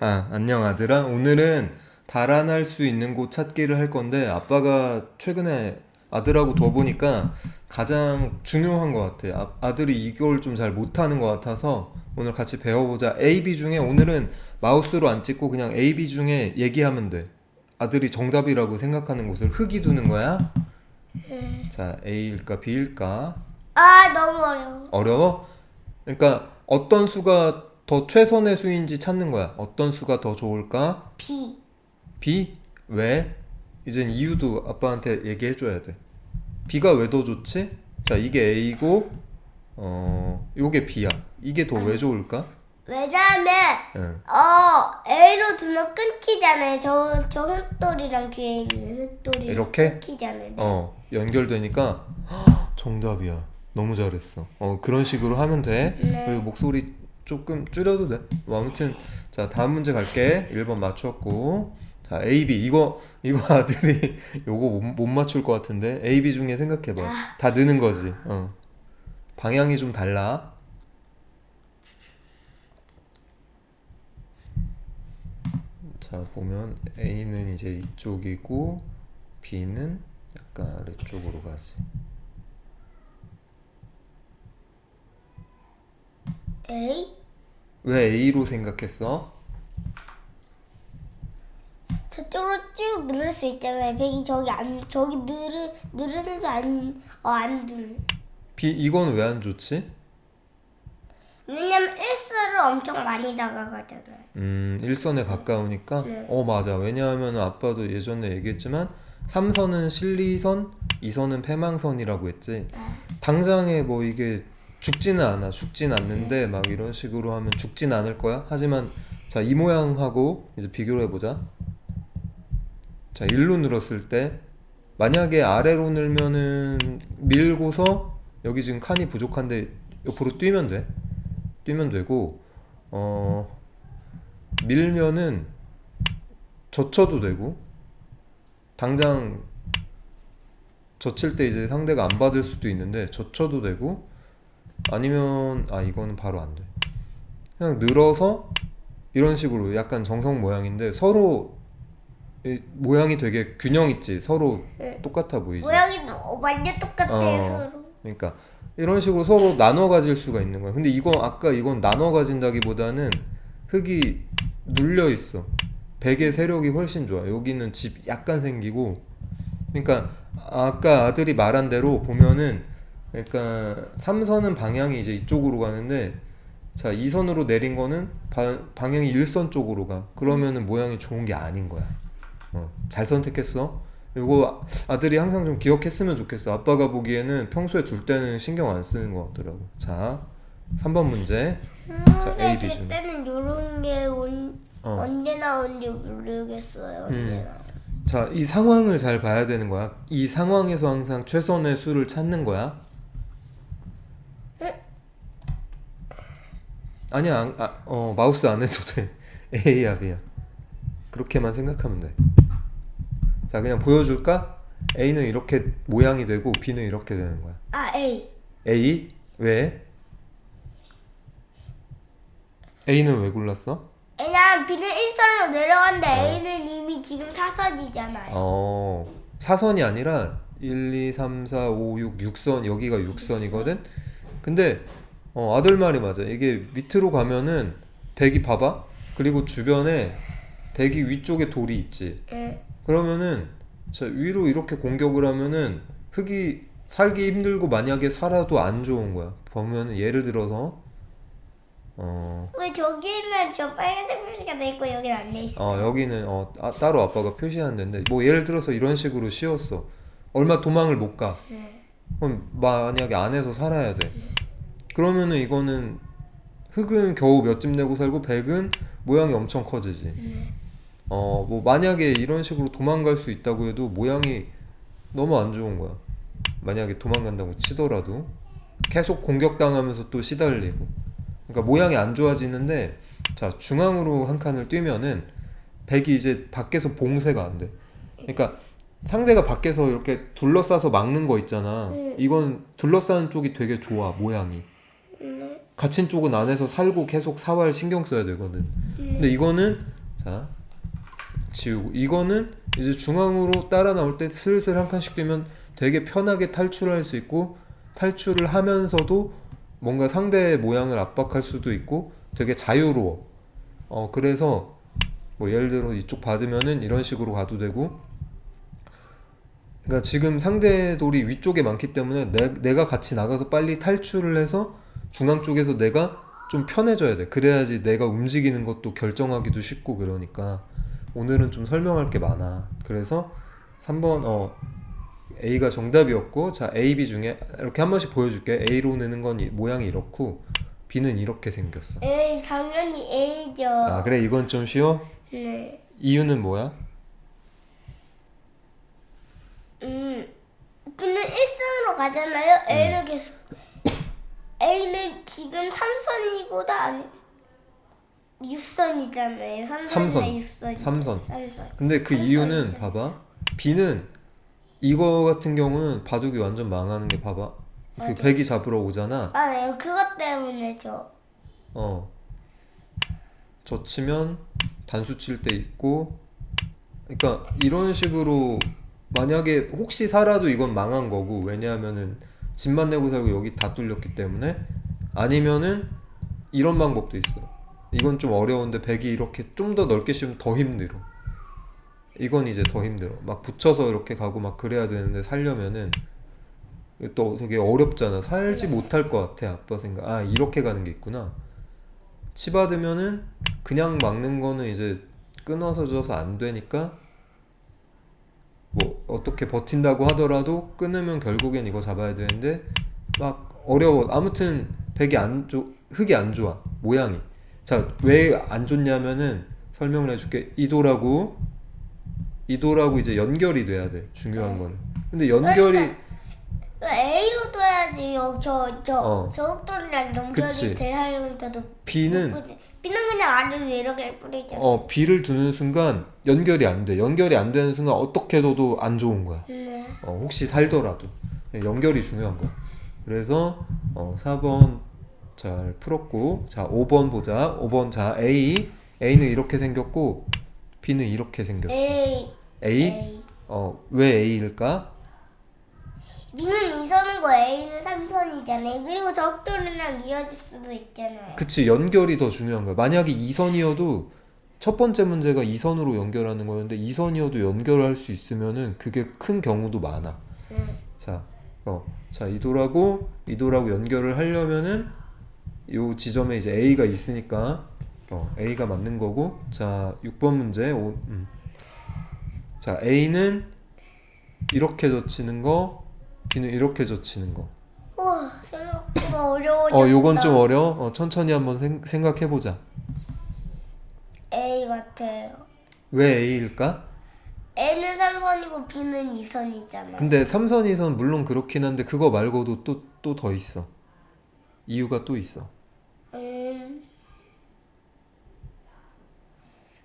아, 안녕 아들아. 오늘은 달아날 수 있는 곳 찾기를 할 건데 아빠가 최근에 아들하고 더 보니까 가장 중요한 것 같아. 아, 아들이 이걸 좀 잘 못하는 것 같아서 오늘 같이 배워보자. A, B 중에 오늘은 마우스로 안 찍고 그냥 A, B 중에 얘기하면 돼. 아들이 정답이라고 생각하는 곳을 흙이 두는 거야. 자, A일까 B일까? 아 너무 어려워. 어려워? 그러니까 어떤 수가 더 최선의 수인지 찾는 거야. 어떤 수가 더 좋을까? B. B? 왜? 이젠 이유도 아빠한테 얘기해 줘야 돼. B가 왜 더 좋지? 자, 이게 A고 어, 요게 B야. 이게 더 왜 좋을까? 왜냐하면 응. 어 A로 두면 끊기잖아요. 저 저 흑돌이랑 뒤에 있는 흑돌이 이렇게? 끊기잖아요. 어, 연결되니까 헉, 정답이야. 너무 잘했어. 어, 그런 식으로 하면 돼. 네. 그리고 목소리 조금 줄여도 돼. 뭐 아무튼 자, 다음 문제 갈게. 1번 맞췄고. 자, A, B. 이거 이거 아들이 요거 못, 못 맞출 것 같은데. A, B 중에 생각해 봐. 다 느는 거지. 어. 방향이 좀 달라. 자, 보면 A는 이제 이쪽이고 B는 약간 아래쪽으로 가지. A 왜 A로 생각했어? 저쪽으로 쭉 누를 수 있잖아요. 백이 저기 안 저기 누르 누르면서 안어안 누르. B 이건 왜 안 좋지? 왜냐면 1수를 엄청 많이 다가가잖아요. 음, 일선에 가까우니까. 네. 어, 맞아. 왜냐하면 아빠도 예전에 얘기했지만 3선은 실리선, 2선은 패망선이라고 했지. 당장에 뭐 이게 죽지는 않아. 죽진 않는데 막 이런 식으로 하면 죽진 않을 거야. 하지만 자, 이 모양하고 이제 비교를 해보자. 자, 1로 늘었을 때 만약에 아래로 늘면은 밀고서 여기 지금 칸이 부족한데 옆으로 뛰면 돼. 뛰면 되고 어 밀면은 젖혀도 되고 당장 젖힐 때 이제 상대가 안 받을 수도 있는데 젖혀도 되고 아니면 아 이거는 바로 안 돼. 그냥 늘어서 이런 식으로 약간 정성 모양인데 서로 이 모양이 되게 균형 있지. 서로 네. 똑같아 보이지. 모양이 너- 완전 똑같아요 어. 서로. 그러니까 이런 식으로 서로 나눠 가질 수가 있는 거야. 근데 이건 아까 이건 나눠 가진다기보다는 흙이 눌려 있어. 백의 세력이 훨씬 좋아. 여기는 집 약간 생기고. 그러니까 아까 아들이 말한 대로 보면은 그러니까 삼선은 방향이 이제 이쪽으로 가는데 자, 이선으로 내린 거는 바- 방향이 일선 쪽으로 가. 그러면은 모양이 좋은 게 아닌 거야. 어, 잘 선택했어. 이거 아들이 항상 좀 기억했으면 좋겠어. 아빠가 보기에는 평소에 둘 때는 신경 안 쓰는 것 같더라고. 자, 3번 문제. 자, A, B 중. 때는 요런 게 온, 어. 언제 나온지 모르겠어요. 언제 음. 나. 자, 이 상황을 잘 봐야 되는 거야. 이 상황에서 항상 최선의 수를 찾는 거야. 아니야, 안- 아, 어, 마우스 안 해도 돼. A야, B야. 그렇게만 생각하면 돼. 자, 그냥 보여줄까? A는 이렇게 모양이 되고 B는 이렇게 되는 거야. 아 A. A? 왜? A는 왜 골랐어? 왜냐면 B는 1선으로 내려갔는데 어. A는 이미 지금 4선이잖아요. 어, 사선이 아니라 1, 2, 3, 4, 5, 6, 6선 여기가 6선이거든. 근데 어, 아들 말이 맞아. 이게 밑으로 가면은 백이 봐봐. 그리고 주변에 백이 위쪽에 돌이 있지. 예. 그러면은 자, 위로 이렇게 공격을 하면은 흙이 살기 힘들고 만약에 살아도 안 좋은 거야. 보면은 예를 들어서 어, 왜 저기는 저 빨간색 표시가 돼 있고 여기는 안 돼 있어? 어 여기는 어 아, 따로 아빠가 표시한 데인데 뭐 예를 들어서 이런 식으로 씌웠어 얼마 도망을 못가 네. 그럼 만약에 안에서 살아야 돼 그러면은 이거는 흙은 겨우 몇집 내고 살고 백은 모양이 엄청 커지지 네. 어 뭐 만약에 이런 식으로 도망갈 수 있다고 해도 모양이 너무 안 좋은 거야 만약에 도망간다고 치더라도 계속 공격당하면서 또 시달리고 그러니까 모양이 안 좋아지는데 자 중앙으로 한 칸을 뛰면은 백이 이제 밖에서 봉쇄가 안 돼. 그러니까 상대가 밖에서 이렇게 둘러싸서 막는 거 있잖아. 네. 이건 둘러싸는 쪽이 되게 좋아 모양이. 네. 갇힌 쪽은 안에서 살고 계속 사활 신경 써야 되거든. 근데 이거는 자 지우고 이거는 이제 중앙으로 따라 나올 때 슬슬 한 칸씩 뛰면 되게 편하게 탈출할 수 있고 탈출을 하면서도 뭔가 상대의 모양을 압박할 수도 있고 되게 자유로워. 어 그래서 뭐 예를 들어 이쪽 받으면은 이런 식으로 가도 되고 그러니까 지금 상대 돌이 위쪽에 많기 때문에 내, 내가 같이 나가서 빨리 탈출을 해서 중앙 쪽에서 내가 좀 편해져야 돼. 그래야지 내가 움직이는 것도 결정하기도 쉽고 그러니까 오늘은 좀 설명할 게 많아. 그래서 3번 어 A가 정답이었고 자 A, B 중에 이렇게 한 번씩 보여줄게. A로 내는 건 이- 모양이 이렇고 B는 이렇게 생겼어. 에이 당연히 A죠. 아 그래 이건 좀 쉬워? 네. 이유는 뭐야? 음. B는 1선으로 가잖아요. A를 계속 A는 지금 3선이고도 아니 6선이잖아요. 3선이나 삼선. 6선. 삼선. 3선. 근데 그. 이유는 봐봐. B는 이거 같은 경우는 바둑이 완전 망하는 게 봐봐. 그 맞아. 백이 잡으러 오잖아. 아, 네. 그것 때문에 저. 어. 젖히면 단수 칠 때 있고. 그러니까 이런 식으로 만약에 혹시 살아도 이건 망한 거고 왜냐하면은 집만 내고 살고 여기 다 뚫렸기 때문에 아니면은 이런 방법도 있어. 이건 좀 어려운데 백이 이렇게 좀 더 넓게 씌우면 더 힘들어. 이건 이제 더 힘들어. 막 붙여서 이렇게 가고 막 그래야 되는데 살려면은 또 되게 어렵잖아. 살지 못할 것 같아 아빠 생각. 아 이렇게 가는 게 있구나. 치 받으면은 그냥 막는 거는 이제 끊어서 줘서 안 되니까 뭐 어떻게 버틴다고 하더라도 끊으면 결국엔 이거 잡아야 되는데 막 어려워. 아무튼 백이 안 좋, 흙이 안 좋아. 모양이. 자, 왜 안 좋냐면은 설명을 해줄게. 이도라고 이도라고 이제 연결이 돼야 돼. 중요한 거는. 근데 연결이 A로 둬야지. 저, 저, 어. 그치. 연결이 되려면 저도. B는 B는 그냥 아래로 이렇게 뿌리잖아. 어 B를 두는 순간 연결이 안 돼. 연결이 안 되는 순간 어떻게 둬도 안 좋은 거야. 네. 어, 혹시 살더라도 연결이 중요한 거야. 그래서 어, 4번 잘 풀었고 자 5번 보자. 5번 자 A A는 이렇게 생겼고 B는 이렇게 생겼어. A. A A. 어왜 A일까? B는 2선이고 A는 3선이잖아요. 그리고 적돌이랑 이어질 수도 있잖아요. 그치 연결이 더 중요한 거야. 만약에 2선이어도 첫 번째 문제가 2선으로 연결하는 거였는데 2선이어도 연결할 수 있으면은 그게 큰 경우도 많아. 네. 자, 어, 자 이도라고 이도라고 연결을 하려면은 요 지점에 이제 A가 있으니까 어, A가 맞는 거고 자 6번 문제 오, 음. 자 A는 이렇게 젖히는 거 B는 이렇게 젖히는 거. 우와, 생각보다 어려워졌다. 어 요건 좀 어려워. 어, 천천히 한번 생, 생각해 보자. A 같아요. 왜 A일까? A는 3선이고 B는 2선이잖아요. 근데 삼선 이선 물론 그렇긴 한데 그거 말고도 또 또 더 있어. 이유가 또 있어. 음.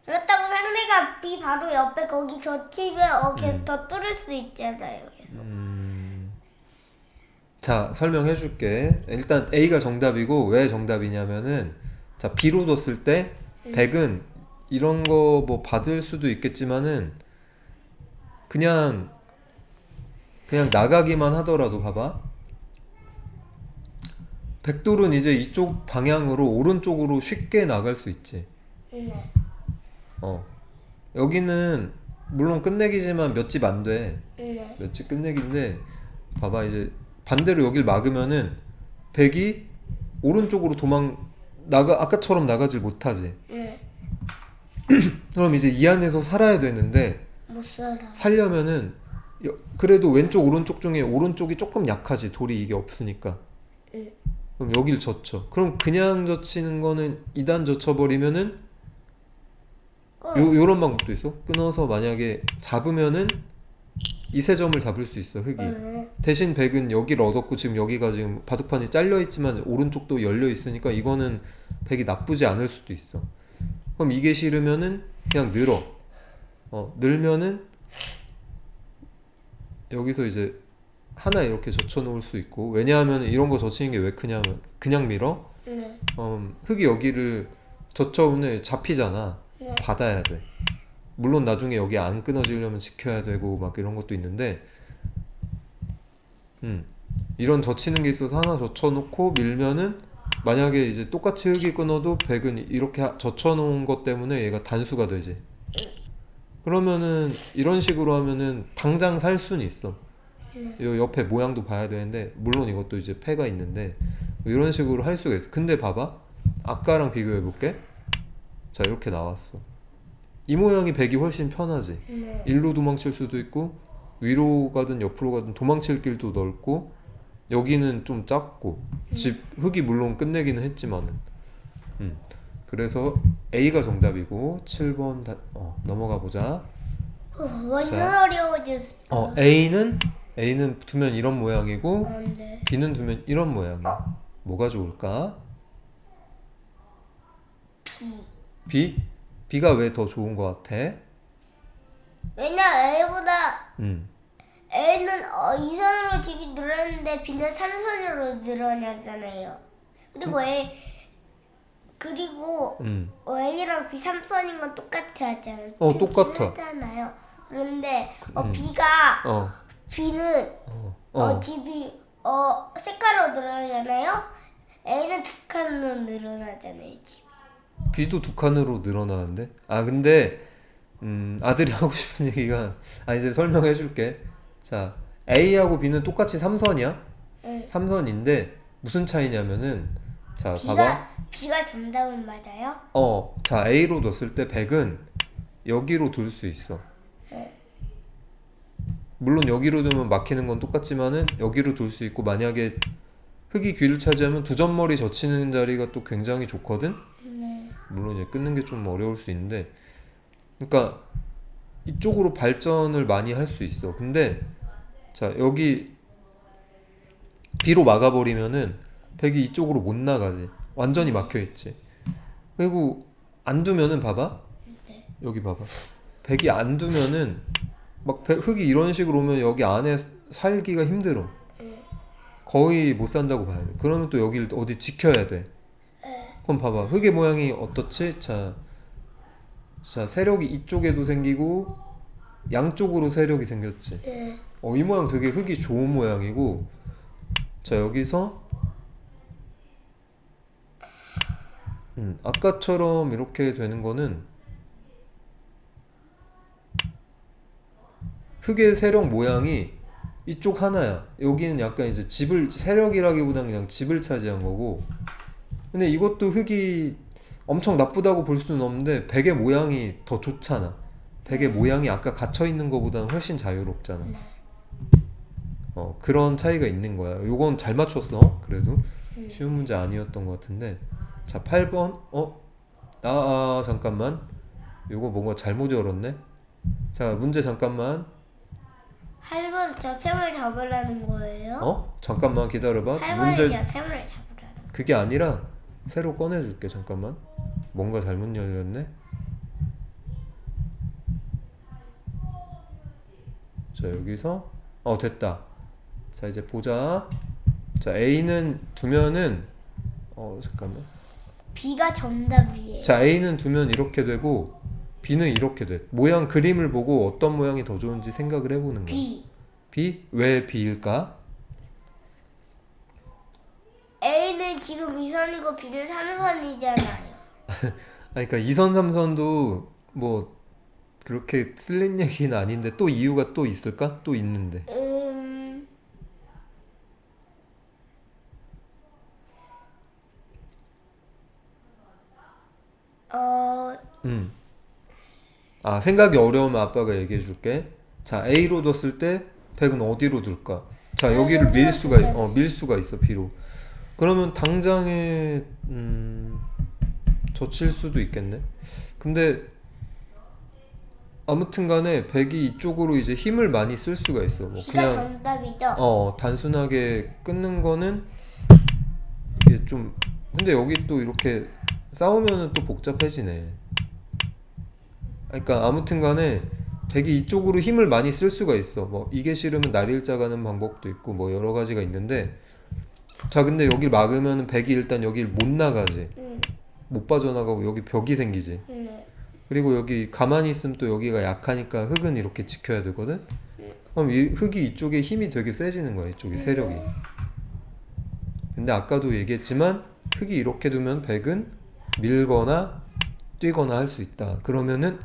그렇다고 상대가 B 바로 옆에 거기 젖히면 어, 걔 음. 더 뚫을 수 있잖아요. 계속. 자, 설명해 줄게. 일단 A가 정답이고 왜 정답이냐면은 자, B로 뒀을 때 100은 이런 거 뭐 받을 수도 있겠지만은 그냥 그냥 나가기만 하더라도 봐봐. 백돌은 이제 이쪽 방향으로 오른쪽으로 쉽게 나갈 수 있지. 네. 어. 여기는 물론 끝내기지만 몇 집 안 돼. 네. 몇 집 끝내기인데 봐봐 이제 반대로 여길 막으면은 백이 오른쪽으로 도망 나가 아까처럼 나가질 못하지. 네. 그럼 이제 이 안에서 살아야 되는데 못 살아. 살려면은 여- 그래도 왼쪽 오른쪽 중에 오른쪽이 조금 약하지 돌이 이게 없으니까. 응. 그럼 여길 젖혀. 그럼 그냥 젖히는 거는 2단 젖혀버리면은 끝. 요 요런 방법도 있어. 끊어서 만약에 잡으면은 이 세 점을 잡을 수 있어 흙이. 네. 대신 백은 여기를 얻었고 지금 여기가 지금 바둑판이 잘려 있지만 오른쪽도 열려 있으니까 이거는 백이 나쁘지 않을 수도 있어. 그럼 이게 싫으면은 그냥 늘어. 어 늘면은 여기서 이제 하나 이렇게 젖혀 놓을 수 있고 왜냐하면 이런 거 젖히는 게 왜 크냐면 그냥 밀어 네. 어, 흙이 여기를 젖혀오늘 잡히잖아. 네. 받아야 돼. 물론 나중에 여기 안 끊어지려면 지켜야 되고 막 이런 것도 있는데, 음 이런 젖히는 게 있어서 하나 젖혀놓고 밀면은 만약에 이제 똑같이 흙이 끊어도 백은 이렇게 하- 젖혀놓은 것 때문에 얘가 단수가 되지. 그러면은 이런 식으로 하면은 당장 살 수는 있어. 이 옆에 모양도 봐야 되는데 물론 이것도 이제 패가 있는데 이런 식으로 할 수가 있어. 근데 봐봐. 아까랑 비교해 볼게. 자 이렇게 나왔어. 이 모양이 백이 훨씬 편하지. 네. 일로 도망칠 수도 있고 위로 가든 옆으로 가든 도망칠 길도 넓고 여기는 좀 작고 집 흙이 물론 끝내기는 했지만은 음. 그래서 A가 정답이고 7번 다, 어, 넘어가 보자. 어, 완전 자. 어려워졌어. 어 A는 A는 두면 이런 모양이고 안 돼. B는 두면 이런 모양이야. 뭐가 좋을까? B. B? B가 왜 더 좋은 것 같아? 왜냐 A보다 음. A는 어, 2선으로 집이 늘었는데 B는 3선으로 늘어났잖아요. 그리고 A 그리고 음. 어, A랑 B 3선인 건 똑같이 하잖아요. 어, 똑같아. 하잖아요. 그런데 어, 음. B가 어. B는 어. 어, 어. 집이 어 색깔로 늘어나잖아요. A는 두 칸으로 늘어나잖아요. 집. B도 두 칸으로 늘어나는데? 아 근데 음, 아들이 하고 싶은 얘기가 아 이제 설명해 줄게. 자, A하고 B는 똑같이 3선이야. 응. 3선인데 무슨 차이냐면은 자, 봐봐. B가 B가 정답은 맞아요? 어, 자 A로 뒀을 때 100은 여기로 둘 수 있어. 물론 여기로 두면 막히는 건 똑같지만은 여기로 둘 수 있고 만약에 흙이 귀를 차지하면 두 점머리 젖히는 자리가 또 굉장히 좋거든. 네. 물론 이제 끊는 게 좀 어려울 수 있는데, 그러니까 이쪽으로 발전을 많이 할 수 있어. 근데 자 여기 B로 막아버리면은 백이 이쪽으로 못 나가지. 완전히 막혀 있지. 그리고 안 두면은 봐봐. 여기 봐봐. 백이 안 두면은 막 백- 흙이 이런 식으로 오면 여기 안에 살기가 힘들어. 거의 못 산다고 봐야 돼. 그러면 또 여기를 어디 지켜야 돼. 그럼 봐봐. 흙의 모양이 어떻지? 자, 자 세력이 이쪽에도 생기고 양쪽으로 세력이 생겼지. 네. 어, 이 모양 되게 흙이 좋은 모양이고 자 여기서 음, 아까처럼 이렇게 되는 거는 흙의 세력 모양이 이쪽 하나야 여기는 약간 이제 집을 세력이라기보다는 그냥 집을 차지한 거고 근데 이것도 흙이 엄청 나쁘다고 볼 수는 없는데 백의 모양이 더 좋잖아 백의 모양이 아까 갇혀 있는 것보다는 훨씬 자유롭잖아 어, 그런 차이가 있는 거야. 요건 잘 맞췄어. 그래도 쉬운 문제 아니었던 것 같은데. 자, 8번. 어? 아, 아, 잠깐만. 요거 뭔가 잘못 열었네. 자, 문제 잠깐만. 할머니 저 샘을 잡으라는 거예요? 어? 잠깐만 기다려봐. 할머니 문제 저 샘을 잡으라는 그게 아니라 새로 꺼내 줄게. 잠깐만. 뭔가 잘못 열렸네. 자, 여기서 어, 됐다. 자, 이제 보자. 자, A는 두면은 어, 잠깐만. B가 정답이에요. 자, A는 두면 이렇게 되고 B는 이렇게 돼. 모양 그림을 보고 어떤 모양이 더 좋은지 생각을 해보는 거야. B. B? 왜 B일까? A는 지금 2선이고 B는 3선이잖아요. 아니, 그러니까 2선, 3선도 뭐 그렇게 틀린 얘기는 아닌데 또 이유가 또 있을까? 또 있는데. 음. 어, 음. 아, 생각이 어려우면 아빠가 얘기해 줄게. 자, A로 뒀을 때 100은 어디로 둘까? 자, 여기를 밀 수가, 있- 어, 밀 수가 있어, B로. 그러면 당장에, 음, 젖힐 수도 있겠네. 근데, 아무튼 간에 100이 이쪽으로 이제 힘을 많이 쓸 수가 있어. 뭐, 그냥, 정답이죠. 어, 단순하게 끊는 거는 이게 좀 근데 여기 또 이렇게 싸우면은 또 복잡해지네. 그러니까 아무튼 간에 되게 이쪽으로 힘을 많이 쓸 수가 있어. 뭐 이게 싫으면 날일자 가는 방법도 있고 뭐 여러 가지가 있는데 자 근데 여기 막으면 백이 일단 여길 못 나가지 응. 못 빠져나가고 여기 벽이 생기지 응. 그리고 여기 가만히 있으면 또 여기가 약하니까 흙은 이렇게 지켜야 되거든 그럼 이 흙이 이쪽에 힘이 되게 세지는 거야 이쪽에 세력이 근데 아까도 얘기했지만 흙이 이렇게 두면 백은 밀거나 뛰거나 할 수 있다 그러면은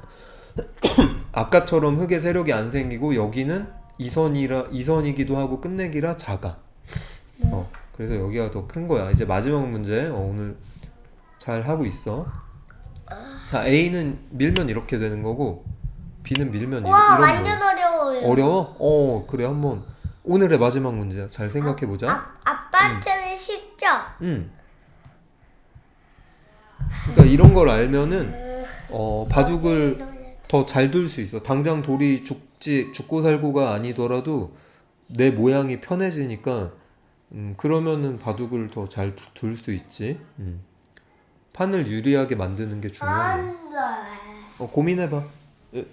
아까처럼 흙의 세력이 안 생기고 여기는 이선이라 이선이기도 하고 끝내기라 작아 어, 그래서 여기가 더 큰 거야. 이제 마지막 문제 어, 오늘 잘 하고 있어. 자 A는 밀면 이렇게 되는 거고 B는 밀면 이, 와 이런 완전 거. 어려워요. 어려워? 어 그래 한번 오늘의 마지막 문제야. 잘 생각해 보자. 아, 아빠한테는 쉽죠? 음. 이런 걸 알면은 어 바둑을 더 잘 둘 수 있어. 당장 돌이 죽지 죽고 살고가 아니더라도 내 모양이 편해지니까 음, 그러면은 바둑을 더 잘 둘 수 있지. 음. 판을 유리하게 만드는 게 중요해. 어, 고민해봐. 예,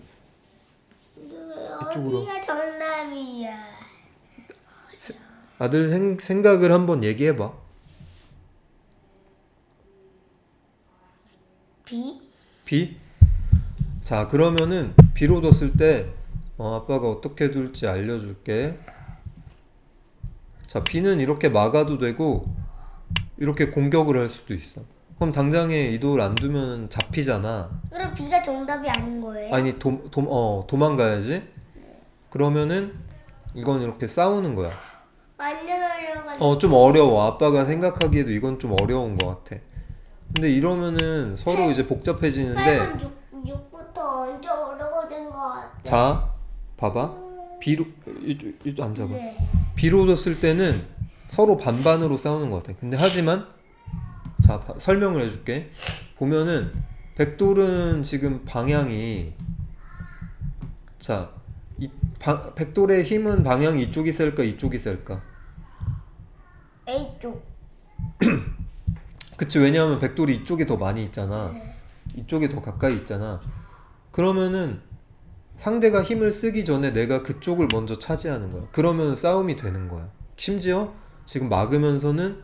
이쪽으로. 어디가 정답이야? 아들 생, 생각을 한번 얘기해봐. B? 자, 그러면은 B로 뒀을 때 어, 아빠가 어떻게 둘지 알려줄게. 자, B는 이렇게 막아도 되고 이렇게 공격을 할 수도 있어. 그럼 당장에 이돌 안 두면 잡히잖아. 그럼 B가 정답이 아닌 거예요? 아니 도, 도, 어, 도망가야지. 그러면은 이건 이렇게 싸우는 거야. 완전 어려워가지고. 어, 좀 어려워. 아빠가 생각하기에도 이건 좀 어려운 것 같아. 근데 이러면은 서로 이제 복잡해지는데 8번 6, 6부터 언제 어려워진 것 같아. 자, 봐봐. B로 이쪽 이쪽 앉아봐. 네. B로 뒀을 때는 서로 반반으로 싸우는 것 같아. 근데 하지만 자 바- 설명을 해줄게. 보면은 백돌은 지금 방향이 자, 이 방, 백돌의 힘은 방향이 이쪽이 셀까 이쪽이 셀까? A쪽. 그치 왜냐하면 백돌이 이쪽에 더 많이 있잖아. 이쪽에 더 가까이 있잖아. 그러면은 상대가 힘을 쓰기 전에 내가 그쪽을 먼저 차지하는 거야. 그러면 싸움이 되는 거야. 심지어 지금 막으면서는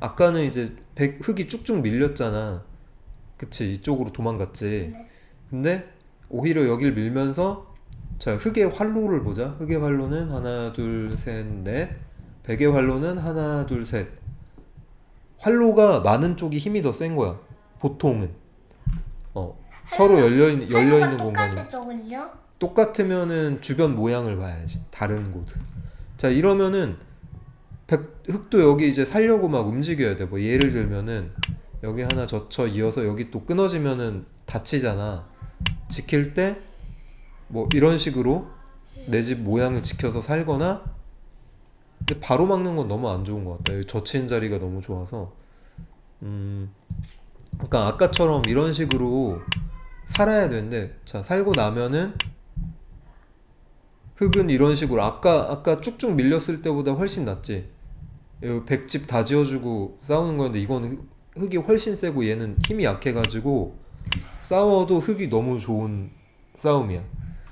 아까는 이제 백, 흙이 쭉쭉 밀렸잖아. 그치 이쪽으로 도망갔지. 근데 오히려 여길 밀면서 자 흙의 활로를 보자. 흙의 활로는 하나 둘셋넷 백의 활로는 하나 둘셋 활로가 많은 쪽이 힘이 더 센 거야. 보통은 어 서로 열려 있는 열려 있는 공간이 쪽은요? 똑같으면은 주변 모양을 봐야지. 다른 곳. 자 이러면은 백, 흙도 여기 이제 살려고 막 움직여야 돼. 뭐 예를 들면은 여기 하나 젖혀 이어서 여기 또 끊어지면은 다치잖아. 지킬 때 뭐 이런 식으로 내 집 모양을 지켜서 살거나 근데 바로 막는 건 너무 안 좋은 것. 여기 젖힌 자리가 너무 좋아서 음 그러니까 아까처럼 이런 식으로 살아야 되는데 자 살고 나면은 흙은 이런 식으로 아까 아까 쭉쭉 밀렸을 때보다 훨씬 낫지. 백집 다 지어주고 싸우는 건데 흙- 흙이 훨씬 세고 얘는 힘이 약해가지고 싸워도 흙이 너무 좋은 싸움이야.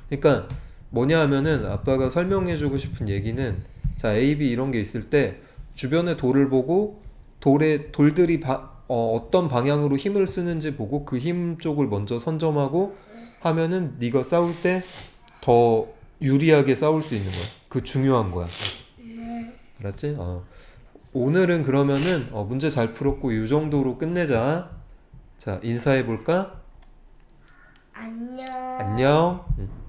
그러니까 뭐냐 하면은 아빠가 설명해주고 싶은 얘기는 자 A, B 이런 게 있을 때 주변의 돌을 보고 돌의 돌들이 바, 어, 어떤 방향으로 힘을 쓰는지 보고 그 힘 쪽을 먼저 선점하고 하면은 네가 싸울 때 더 유리하게 싸울 수 있는 거야. 그 중요한 거야. 알았지? 어. 오늘은 그러면은 어, 문제 잘 풀었고 이 정도로 끝내자. 자 인사해 볼까? 안녕. 안녕. 응.